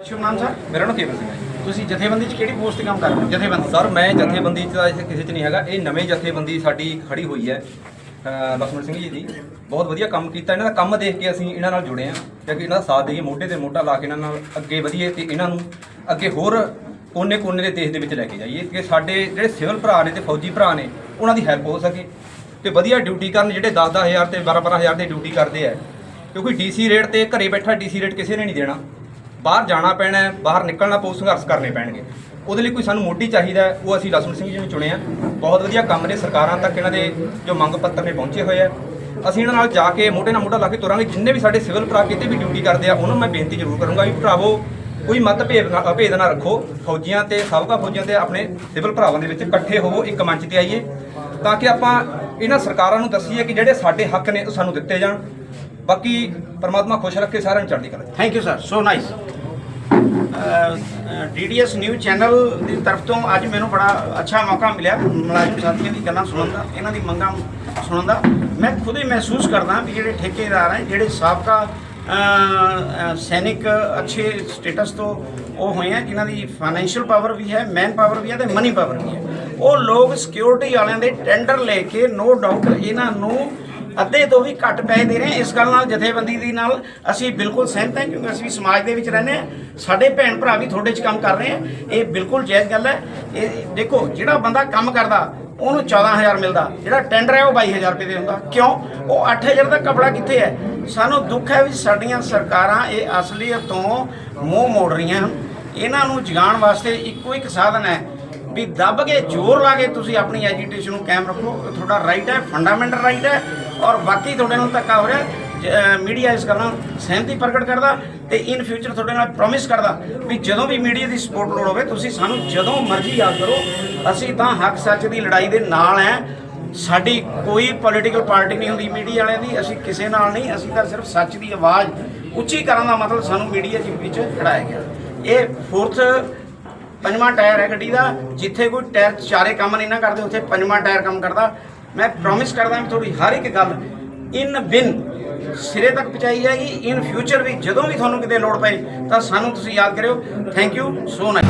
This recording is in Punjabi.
ਸ਼ਿਵਨਾਮ ਸਰ ਮੇਰਾ ਨਾਮ ਕੇਵਲ ਸਿੰਘ ਹੈ ਤੁਸੀਂ ਜਥੇਬੰਦੀ 'ਚ ਕਿਹੜੀ ਪੋਸਟ ਤੇ ਕੰਮ ਕਰ ਜਥੇਬੰਦੀ ਸਰ ਮੈਂ ਜਥੇਬੰਦੀ ਚ ਤਾਂ ਇੱਥੇ ਕਿਸੇ ਚ ਨਹੀਂ ਹੈਗਾ। ਇਹ ਨਵੇਂ ਜਥੇਬੰਦੀ ਸਾਡੀ ਖੜੀ ਹੋਈ ਹੈ ਲਖਮਣ ਸਿੰਘ ਜੀ ਦੀ। ਬਹੁਤ ਵਧੀਆ ਕੰਮ ਕੀਤਾ। ਇਹਨਾਂ ਦਾ ਕੰਮ ਦੇਖ ਕੇ ਅਸੀਂ ਇਹਨਾਂ ਨਾਲ ਜੁੜੇ ਹਾਂ ਕਿਉਂਕਿ ਇਹਨਾਂ ਦਾ ਸਾਥ ਦੇਈਏ ਮੋਢੇ ਤੇ ਮੋਢਾ ਲਾ ਕੇ ਇਹਨਾਂ ਨਾਲ ਅੱਗੇ ਵਧੀਏ ਤੇ ਇਹਨਾਂ ਨੂੰ ਅੱਗੇ ਹੋਰ ਕੋਨੇ-ਕੋਨੇ ਦੇ ਦੇਸ਼ ਦੇ ਵਿੱਚ ਲੈ ਕੇ ਜਾਈਏ ਕਿ ਸਾਡੇ ਜਿਹੜੇ ਸਿਵਲ ਭਰਾ ਨੇ ਤੇ ਫੌਜੀ ਭਰਾ ਨੇ ਉਹਨਾਂ ਦੀ ਹੈਲਪ ਹੋ ਸਕੇ। ਤੇ ਵਧੀਆ ਡਿਊਟੀ ਕਰਨ ਜਿਹੜੇ 10-10000 ਤੇ 12-12000 ਦੇ ਡਿਊਟੀ ਕਰਦੇ ਆ ਕਿਉਂਕਿ ਡੀਸੀ ਰੇਟ ਤੇ ਘਰੇ ਬੈਠਾ ਡੀਸੀ ਰੇਟ ਕਿਸੇ ਨੇ ਨਹੀਂ ਦੇਣਾ। ਬਾਹਰ ਜਾਣਾ ਪੈਣਾ ਹੈ, ਬਾਹਰ ਨਿਕਲਣਾ ਪਊ, ਸੰਘਰਸ਼ ਕਰਨੇ ਪੈਣਗੇ। ਉਹਦੇ ਲਈ ਕੋਈ ਸਾਨੂੰ ਮੋਢੀ ਚਾਹੀਦਾ ਉਹ ਅਸੀਂ ਲਸਣ ਸਿੰਘ ਜੀ ਨੂੰ ਚੁਣਿਆ। ਬਹੁਤ ਵਧੀਆ ਕੰਮ ਨੇ, ਸਰਕਾਰਾਂ ਤੱਕ ਇਹਨਾਂ ਦੇ ਜੋ ਮੰਗ ਪੱਤਰ ਨੇ ਪਹੁੰਚੇ ਹੋਏ ਆ। ਅਸੀਂ ਇਹਨਾਂ ਨਾਲ ਜਾ ਕੇ ਮੋਢੇ ਨਾਲ ਮੋਢਾ ਲਾ ਕੇ ਤੁਰਾਂਗੇ, ਜਿੰਨੇ ਵੀ ਸਾਡੇ ਸਿਵਲ ਭਰਾ ਕਿਤੇ ਵੀ ਡਿਊਟੀ ਕਰਦੇ ਆ, ਉਹਨਾਂ ਨੂੰ ਮੈਂ ਬੇਨਤੀ ਜ਼ਰੂਰ ਕਰੂੰਗਾ ਵੀ ਭਰਾਵੋ, ਕੋਈ ਮਤਭੇਦ ਨਾ ਭੇਦ ਨਾ ਰੱਖੋ। ਫੌਜੀਆਂ ਤੇ, ਸਾਬਕਾ ਫੌਜੀਆਂ ਤੇ ਆਪਣੇ ਸਿਵਲ ਭਰਾਵਾਂ ਦੇ ਵਿੱਚ ਇਕੱਠੇ ਹੋਵੋ, ਇੱਕ ਮੰਚ ਤੇ ਆਈਏ। ਤਾਂ ਕਿ ਆਪਾਂ ਇਹਨਾਂ ਸਰਕਾਰਾਂ ਨੂੰ ਦੱਸੀਏ ਕਿ ਜਿਹੜੇ ਸਾਡੇ ਹੱਕ ਨੇ, ਉਹ ਸਾਨੂੰ ਦਿੱਤੇ ਜਾਣ। ਬਾਕੀ ਪਰਮਾਤਮਾ ਖੁਸ਼ ਰੱਖੇ, ਸਾਰਿਆਂ ਨੂੰ ਚੜ੍ਹਦੀ ਕਲਾ thank you sir so nice DDS news channel ਦੀ ਤਰਫ ਤੋਂ ਅੱਜ ਮੈਨੂੰ ਬੜਾ ਅੱਛਾ ਮੌਕਾ ਮਿਲਿਆ ਮੁਲਾਜ਼ਮ ਸਾਥੀਆਂ ਦੀ ਗੱਲਾਂ ਸੁਣਨ ਦਾ, ਇਹਨਾਂ ਦੀ ਮੰਗਾਂ ਸੁਣਨ ਦਾ। ਮੈਂ ਖੁਦ ਹੀ ਮਹਿਸੂਸ ਕਰਦਾ ਵੀ ਜਿਹੜੇ ਠੇਕੇਦਾਰ ਹੈ, ਜਿਹੜੇ ਸਾਬਕਾ ਸੈਨਿਕ ਅੱਛੇ ਸਟੇਟਸ ਤੋਂ ਉਹ ਹੋਏ ਆ, ਜਿਨ੍ਹਾਂ ਦੀ ਫਾਈਨੈਂਸ਼ੀਅਲ ਪਾਵਰ ਵੀ ਹੈ ਮੈਨ ਪਾਵਰ ਵੀ ਹੈ ਤੇ ਮਨੀ ਪਾਵਰ ਵੀ ਹੈ। ਉਹ ਲੋਕ ਸਿਕਿਉਰਿਟੀ ਵਾਲਿਆਂ ਦੇ ਟੈਂਡਰ ਲੈ ਕੇ ਨੋ ਡਾਊਟ ਇਹਨਾਂ ਨੂੰ ਅੱਧੇ ਤੋਂ ਵੀ ਘੱਟ ਪੈਸੇ ਦੇ ਰਹੇ ਇਸ ਗੱਲ ਨਾਲ, ਜਥੇਬੰਦੀ ਦੀ ਨਾਲ ਅਸੀਂ ਬਿਲਕੁਲ ਸਹਿਮਤ ਹਾਂ, ਕਿਉਂਕਿ ਅਸੀਂ ਵੀ ਸਮਾਜ ਦੇ ਵਿੱਚ ਰਹਿੰਦੇ ਹਾਂ। ਸਾਡੇ ਭੈਣ ਭਰਾ ਵੀ ਤੁਹਾਡੇ 'ਚ ਕੰਮ ਕਰ ਰਹੇ ਆ ਇਹ ਬਿਲਕੁਲ ਜਾਇਜ਼ ਗੱਲ ਹੈ। ਇਹ ਦੇਖੋ, ਜਿਹੜਾ ਬੰਦਾ ਕੰਮ ਕਰਦਾ, ਉਹਨੂੰ 14000 ਮਿਲਦਾ। ਜਿਹੜਾ ਟੈਂਡਰ ਹੈ, ਉਹ 22000 ਰੁਪਏ ਦੇ ਹੁੰਦਾ। ਕਿਉਂ? ਉਹ 8000 ਦਾ ਕਪੜਾ ਕਿੱਥੇ ਹੈ? ਸਾਨੂੰ ਦੁੱਖ ਹੈ ਵੀ ਸਾਡੀਆਂ ਸਰਕਾਰਾਂ ਇਹ ਅਸਲੀਅਤ ਤੋਂ ਮੂੰਹ ਮੋੜ ਰਹੀਆਂ ਹਨ। ਇਹਨਾਂ ਨੂੰ ਜਗਾਉਣ ਵਾਸਤੇ ਇੱਕੋ ਇੱਕ ਸਾਧਨ ਹੈ ਵੀ ਦੱਬ ਕੇ ਜ਼ੋਰ ਲਾ ਕੇ ਤੁਸੀਂ ਆਪਣੀ ਐਜੀਟੇਸ਼ਨ ਨੂੰ ਕਾਇਮ ਰੱਖੋ। ਤੁਹਾਡਾ ਰਾਈਟ ਹੈ ਫੰਡਾਮੈਂਟਲ ਰਾਈਟ ਹੈ ਔਰ ਬਾਕੀ ਤੁਹਾਡੇ ਨਾਲ ਧੱਕਾ ਹੋ ਰਿਹਾ ਮੀਡੀਆ ਇਸ ਗੱਲ ਨਾਲ ਸਹਿਮਤੀ ਪ੍ਰਗਟ ਕਰਦਾ ਤੇ ਇਨ ਫਿਊਚਰ ਤੁਹਾਡੇ ਨਾਲ ਪ੍ਰੋਮਿਸ ਕਰਦਾ ਵੀ ਜਦੋਂ ਵੀ ਮੀਡੀਆ ਦੀ ਸਪੋਰਟ ਲੋੜ ਹੋਵੇ, ਤੁਸੀਂ ਸਾਨੂੰ ਜਦੋਂ ਮਰਜ਼ੀ ਯਾਦ ਕਰੋ, ਅਸੀਂ ਤਾਂ ਹੱਕ ਸੱਚ ਦੀ ਲੜਾਈ ਦੇ ਨਾਲ ਹੈ। ਸਾਡੀ ਕੋਈ ਪੋਲੀਟੀਕਲ ਪਾਰਟੀ ਨਹੀਂ ਹੁੰਦੀ ਮੀਡੀਆ ਵਾਲਿਆਂ ਦੀ, ਅਸੀਂ ਕਿਸੇ ਨਾਲ ਨਹੀਂ, ਅਸੀਂ ਤਾਂ ਸਿਰਫ ਸੱਚ ਦੀ ਆਵਾਜ਼ ਉੱਚੀ ਕਰਨ ਦਾ ਮਤਲਬ ਸਾਨੂੰ ਮੀਡੀਆ ਦੇ ਵਿੱਚ ਖੜਾਇਆ ਗਿਆ। ਇਹ ਫੋਰਥ ਪੰਜਵਾਂ ਟਾਇਰ ਹੈ ਗੱਡੀ ਦਾ, ਜਿੱਥੇ ਕੋਈ ਟਾਇਰ ਚਾਰੇ ਕੰਮ ਨਹੀਂ ਨਾ ਕਰਦੇ, ਉੱਥੇ ਪੰਜਵਾਂ ਟਾਇਰ ਕੰਮ ਕਰਦਾ। ਮੈਂ ਪ੍ਰੋਮਿਸ ਕਰਦਾ ਵੀ ਤੁਹਾਡੀ ਹਰ ਇੱਕ ਗੱਲ ਇਨ ਬਿਨ ਸਿਰੇ ਤੱਕ ਪਹੁੰਚਾਈ ਜਾਏਗੀ ਇਨ ਫਿਊਚਰ ਵੀ ਜਦੋਂ ਵੀ ਤੁਹਾਨੂੰ ਕਿਤੇ ਲੋੜ ਪਏ, ਤਾਂ ਸਾਨੂੰ ਤੁਸੀਂ ਯਾਦ ਕਰਿਓ। Thank you so much